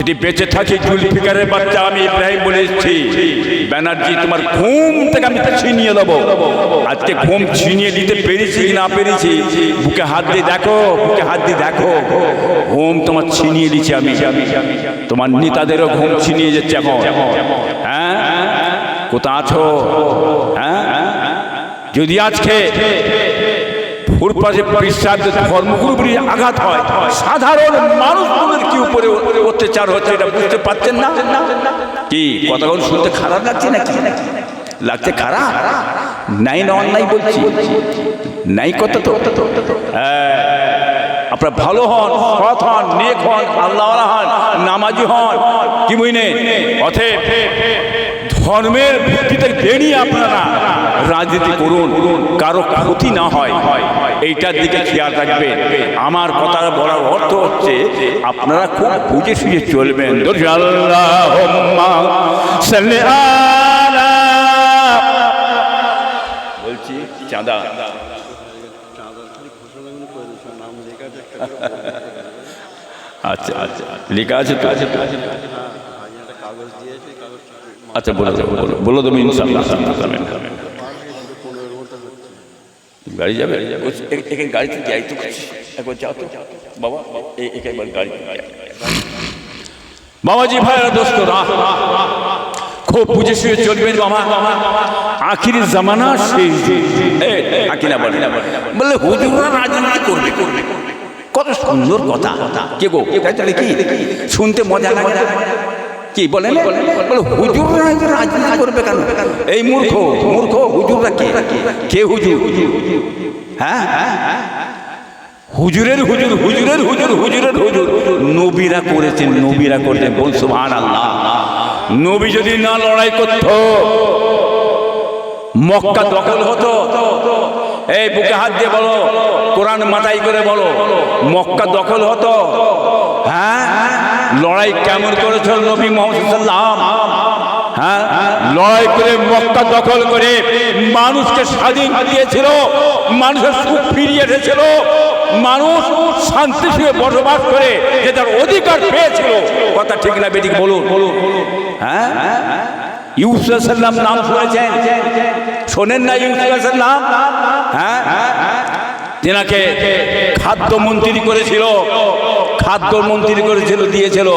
যদি বেঁচে থাকি জুলফিকারের বাচ্চা আমি ইব্রাহিম বলে এসেছি। ব্যানার্জি, তোমার ঘুম থেকে আমি ছিনিয়ে দেবো আজকে ঘুম ছিনিয়ে দিতে পেরেছি না পেরেছি? বুকে হাত দিয়ে দেখো, বুকে হাত দিয়ে দেখো। ঘুম তোমার ছিনিয়ে দিচ্ছি আমি। তোমার নেতাদেরও ঘুম ছিনিয়ে যাচ্ছে এখন। হ্যাঁ? কোথা আছো? হ্যাঁ? যদি আজকে ফুরপাশে বিশ্বাস ধর্মগুরুগুলি আঘাত হয়। সাধারণ মানুষগুলোর কি উপরে অত্যাচার হচ্ছে এটা বুঝতে পারছেন না? কি কথাগুলো শুনতে খারাপ লাগছে নাকি? লাগছে খারাপ? নাই না অন্যায় বলছি। নাই কথা তো। হ্যাঁ। আপনার ভালো হন, সৎ হন, নেক হন আল্লাহ হন, নামাজি হন। কি বুঝলেন? অথে ধর্মের ভিত্তিতে বেরিয়ে আপনারা। রাজনীতি করুন কারও ক্ষতি না হয়। এইটার দিকে খেয়াল রাখবেন। আমার কথা বলার অর্থ হচ্ছে আপনারা খুব বুঝে সুঝে চলবেন। ধরুন, আল্লাহুম্মা সাল্লি আলা। বলছি চাঁদা। আচ্ছা আচ্ছা। লেখা আছে তো? আচ্ছা বলো বলো। গাড়ি যাবে? যাই বাবাজি, ভাইরা, দোস্তরা, খুব বুঝে শুয়ে চলবেন বাবা। আখিরি জামানা সেই বলে বললে হুজুরা রাজনীতি করবে কত সুন্দর কথা। কে গো? তাহলে কি শুনতে মজা লাগে? কি বলেন বলে হুজুররা রাজনীতি করবে কেন? এই মূর্খ মূর্খ হুজুররা কে? কে হুজুর? হ্যাঁ? হুজুরের হুজুর হুজুরের হুজুর হুজুরের হুজুর। নবীরা করেছেন নবীরা করেছেন বল সুবহান আল্লাহ নবী যদি না লড়াই করত মক্কা দখল হতো এই বুকে হাত দিয়ে বলো, কোরআন মাথায় করে বলো, মক্কা দখল হতো? হ্যাঁ? লড়াই কেমন করেছিল নবী মোহাম্মদ সাল্লাম হ্যাঁ? লড়াই করে মক্কা দখল করে মানুষকে স্বাধীন দিয়েছিল, মানুষের সুখ ফিরিয়ে এসেছিল, মানুষ শান্তি সুখে বসবাস করে যে তার অধিকার পেয়েছিল। কথা ঠিক না বেদিক বলুন। হ্যাঁ? ইউসাল্লাম নাম শুনেছেন? শোনেন না ইউসুফের নাম হ্যাঁ? তেনাকে খাদ্যমন্ত্রী করেছিল খাদ্যমন্ত্রী করেছিল, দিয়েছিল।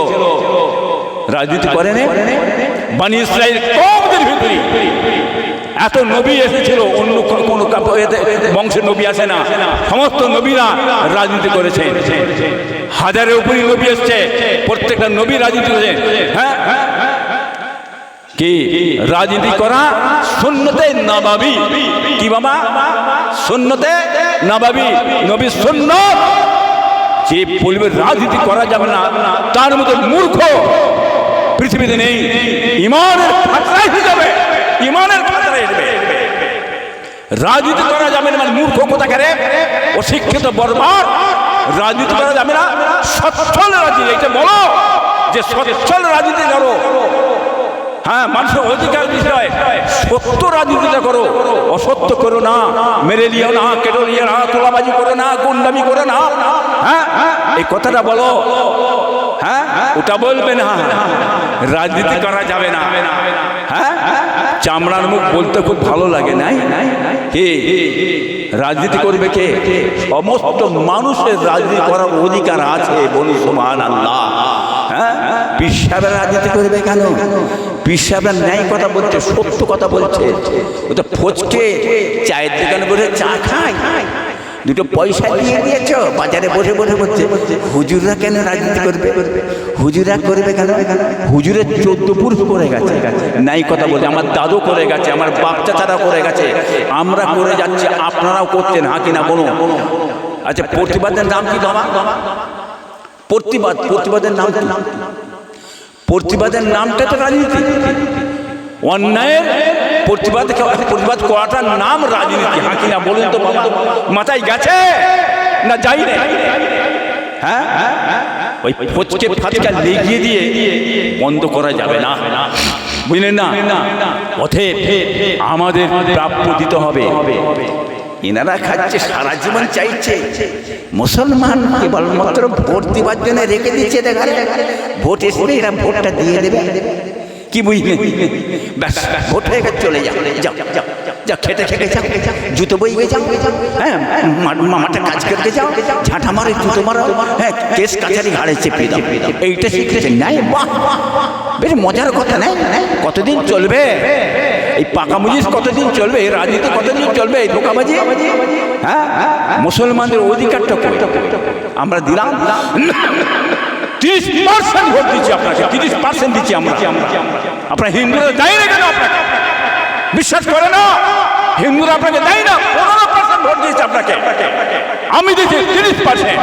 রাজনীতি করেন? বানি ইসরায়েল কমদের ভিতরে এত নবী এসেছিল, অন্য কোনো- বংশের নবী আসে না। সমস্ত নবীরা রাজনীতি করেছে। হাজারের উপরই নবী এসছে। প্রত্যেকটা নবী রাজনীতি করেছে। হ্যাঁ? কি? রাজনীতি করা শূন্যতে নবাবি। কি বাবা? শূন্যতে নবাবি। নবী শূন্য যে বলবে রাজনীতি করা যাবে না, তার মতো মূর্খ পৃথিবীতে নেই। ইমানের খাতরায় হয়ে যাবে। ইমানের খাতরায় যাবে। রাজনীতি করা যাবে না মানে মূর্খ কোথাকে অশিক্ষিত বর্বার রাজনীতি করা যাবে না, সচ্ছল রাজনীতি। এটা বলো যে সচ্ছল রাজনীতি করো। হ্যাঁ মানুষের অধিকার বিষয়। সত্য রাজনীতিটা করো, অসত্য করো না। মেরে নিও না কেটে নিও না, তোলাবাজি করো না, গুন্ডামি করো না। হ্যাঁ এই কথাটা বলো। হ্যাঁ ওটা বলবে না। রাজনীতি করা যাবে না। হ্যাঁ চামড়ার মুখ বলতে খুব ভালো লাগে, নাই? কে? রাজনীতি করবে কে? সমস্ত মানুষের রাজনীতি করার অধিকার আছে বলুন সমান আল্লাহ হ্যাঁ পিসাবের রাজনীতি করবে কেন? পিসাবের ন্যায় কথা বলছে, সত্য কথা বলছে। ও তো ফচকে চায়ের দোকানে বসে চা খায় দুটো পয়সা দিয়ে দিয়েছ বাজারে বসে বসে বলছে, হুজুররা কেন রাজনীতি করবে? হুজুরা করবে কেন? হুজুরের চোদ্দ পুরুষ করে গেছে। নাই কথা বলছে, আমার দাদু করে গেছে, আমার বাপ চাচারা করে গেছে। আমরা করে যাচ্ছি, আপনারাও করছেন হ্যাঁ কিনা বলুন? আচ্ছা প্রতিবাদের নাম কি বাবা? প্রতিবাদ, প্রতিবাদের নাম কি? প্রতিবাদের নামটা তো রাজনীতি। অন্যায়ের প্রতিবাদ প্রতিবাদ করাটার নাম রাজনীতি। হ্যাঁ কিনা বলুন তো মাথায় গেছে না যাই হ্যাঁ? ওই বন্ধ করা যাবে না। বুঝলেন না? আমাদের প্রাপ্য দিতে হবে। এনারা খাচ্ছে, সারা জীবন চাইছে। মুসলমান কেবলমাত্র ভোট দিবার জন্য রেখে দিচ্ছে, দেখা ভোট এসে এরা ভোটটা দিয়ে দেবে। কি বুঝলে? ব্যাস, ভোট হয়ে গেছে, চলে যাও যাও যাও যাও খেতে খেতে যাও, জুতো বই হয়ে যাও। হ্যাঁ মা- মামাটা কাজ করতে যাও, ঝাঁটা মারে, জুতো মারো হ্যাঁ কেস কাছারি ঘাড়ে চেপে দাও। এইটা শিখেছে নাই বাহ, বেশ মজার কথা নাই কতদিন চলবে? এই পাকা মুজিস কতদিন চলবে? এই রাজনীতি কতদিন চলবে? এই ধোকাবাজি? হ্যাঁ? মুসলমানদের অধিকারটা? আমরা দিলাম? তিরিশ পার্সেন্ট ভোট দিচ্ছি আপনাকে, তিরিশ পার্সেন্ট দিচ্ছি আমরা। আপনার হিন্দুরা দেয় না কেন আপনাকে? বিশ্বাস করে না? হিন্দুরা আপনাকে দেয় না? পনেরো পার্সেন্ট ভোট দিয়েছে আপনাকে। আমি দিচ্ছি তিরিশ পার্সেন্ট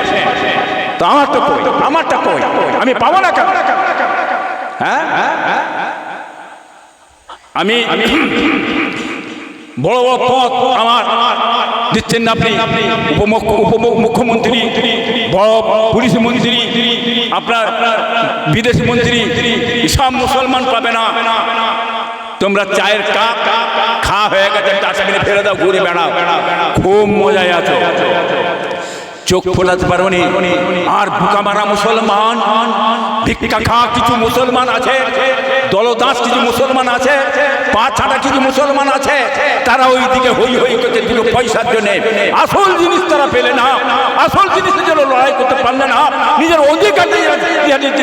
তো আমারটা কই? আমারটা কই? আমি পাবো না কেন? হ্যাঁ? আমি বড় বড় পদ আমার দিচ্ছেন না আপনি। উপমুখ্য উপমুখ্যমন্ত্রী বড় পুলিশ মন্ত্রী, আপনার বিদেশ মন্ত্রী, সব মুসলমান পাবে না। তোমরা চায়ের কাপ খা হয়ে গেছে ফেলে দাও, ঘুরে বেড়াও। খুব মজায় আছো। চোখ ফোলাতে পারো নি। আর বুকা মারা মুসলমান। ভিক্ষা খা কিছু মুসলমান আছে। দলদাস কিছু মুসলমান আছে। পা ছাড়া কিছু মুসলমান আছে। তারা ওই দিকে হই হই করতে দুটো পয়সার জন্য। আসল জিনিস তারা পেলে না। আসল জিনিসের জন্য লড়াই করতে পারলে না। নিজের অধিকার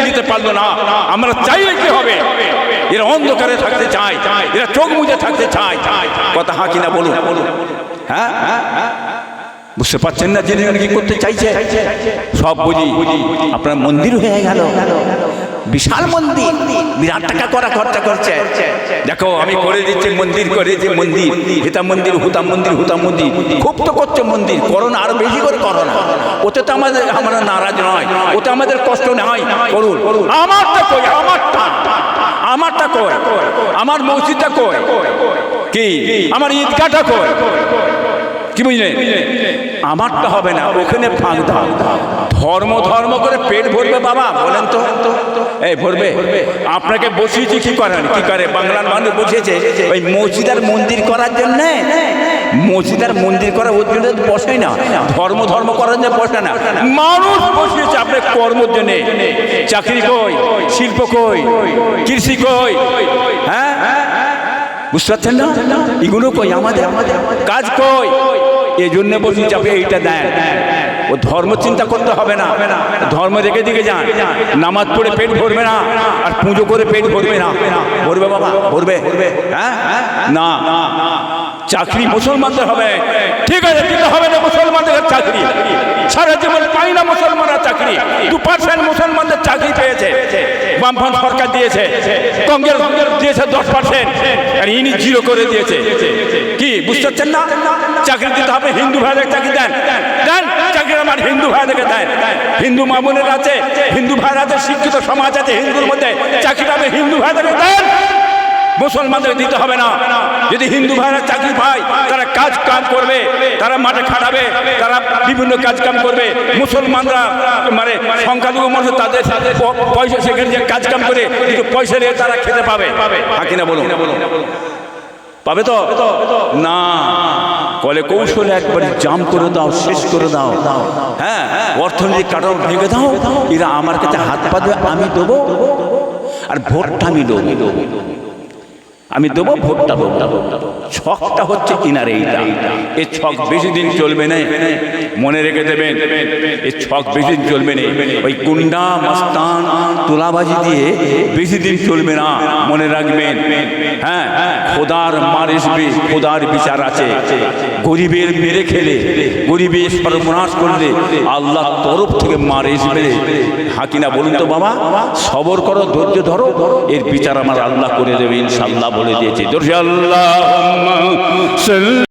নিতে পারল না। আমরা চাইলে কি হবে? এরা অন্ধকারে থাকতে চায়। এরা চোখ মুজে থাকতে চায়। কথা হাঁ কিনা বলুন? হ্যাঁ হ্যাঁ? বুঝতে পারছেন না জেনে কি করতে চাইছে? সব বুঝি। আপনার মন্দির হয়ে গেল। বিশাল মন্দির। বিরাট টাকা করা খরচা করছে। দেখো, আমি করে দিচ্ছি, মন্দির করে যে মন্দির। হিতা মন্দির, হুতা মন্দির হুতা মন্দির। খুব তো করছে মন্দির। করো আরও বেশি করে করো ওতে তো আমাদের আমরা নারাজ নয়। ওতে আমাদের কষ্ট নয় করুন। আমারটা কই? আমারটা। আমারটা কই? আমার মসজিদটা কই? কি? আমার ঈদগাহটা কই? কি বুঝলেন আমারটা হবে না, ওখানে ফাঁক ধর্ম ধর্ম করে পেট ভরবে বাবা, বলেন তো। এই, ভরবে। আপনাকে বসিয়েছি, কি করেন? কি করে? বাংলার মানুষ বসিয়েছে ওই মসজিদ আর মন্দির করার জন্য। মসজিদ আর মন্দির করা ওর জন্য বসে না। ধর্ম ধর্ম করার জন্য বসে না। মানুষ বসিয়েছে আপনার কর্মের জন্য। চাকরি কই? শিল্প কই? কৃষি কই? হ্যাঁ? বুঝতে পারছেন না? এগুলো কই আমাদের? কাজ কই? এই জন্য বলছি চাপে এইটা দেন। ও ধর্ম চিন্তা করতে হবে না। ধর্ম রেখে দিকে যান। নামাজ পড়ে পেট ভরবে না, আর পুজো করে পেট ভরবে না। ভরবে বাবা, ভরবে। হ্যাঁ? না। চাকরি মুসলমানদের হবে। ঠিক আছে হবে না মুসলমানদের চাকরি সারা জীবন পাই না মুসলমানরা চাকরি দু পার্সেন্ট মুসলমানদের চাকরি পেয়েছে। বামফ্রন্ট সরকার দিয়েছে। কংগ্রেস দিয়েছে দশ পার্সেন্ট আর ইনি জিরো করে দিয়েছে। কি, বুঝতে পারছেন না? চাকরি দিতে হবে, হিন্দু ভাইদের চাকরি দেন। দেন, চাকরি আমার হিন্দু ভাইদেরকে দেন। হিন্দু মামুনের আছে, হিন্দু ভাইরা আছে, শিক্ষিত সমাজ আছে হিন্দুর মধ্যে। চাকরিটা হবে হিন্দু ভাইদেরকে দেন। মুসলমানদের দিতে হবে না। যদি হিন্দু ভাইরা চাকরি পায়, তারা কাজ কাম করবে, তারা মাঠে খাটাবে, তারা বিভিন্ন কাজ কাম করবে। মুসলমানরা মানে সংখ্যালঘু মানুষ তাদের পয়সা সেখানে যে কাজ কাম করে, কিন্তু পয়সা নিয়ে তারা খেতে পাবে। হ্যাঁ কিনা বলুন? পাবে তো? না। কলে কৌশলে একবার জাম করে দাও, শেষ করে দাও। দাও হ্যাঁ অর্থনৈতিক কাটাও, ভেঙে দাও। এরা আমার কাছে হাত পা দেবে আমি দেবো। আর ভোটটা আমি দেবো। আমি দেবো ভোটটা ভোটটা ছকটা হচ্ছে কিনারে এইটা। এই ছক বেশি দিন চলবে না, মনে রেখে দেবেন এই ছক বেশি দিন চলবে না। ওই কুন্ডা মাস্তান, তোলাবাজি দিয়ে বেশি দিন চলবে না, মনে রাখবেন। হ্যাঁ খোদার মার আসবে খোদার বিচার আছে। গরিবের মেরে খেলে, গরিবের সর্বনাশ করলে আল্লাহ তরফ থেকে মার আসবে হাকিনা বলুন তো বাবা, সবর করো, ধৈর্য ধরো, এর বিচার আমার আল্লাহ করে দেবে ইনশাল্লাহ বলে দিয়েছে। দুর্শাল্লাহ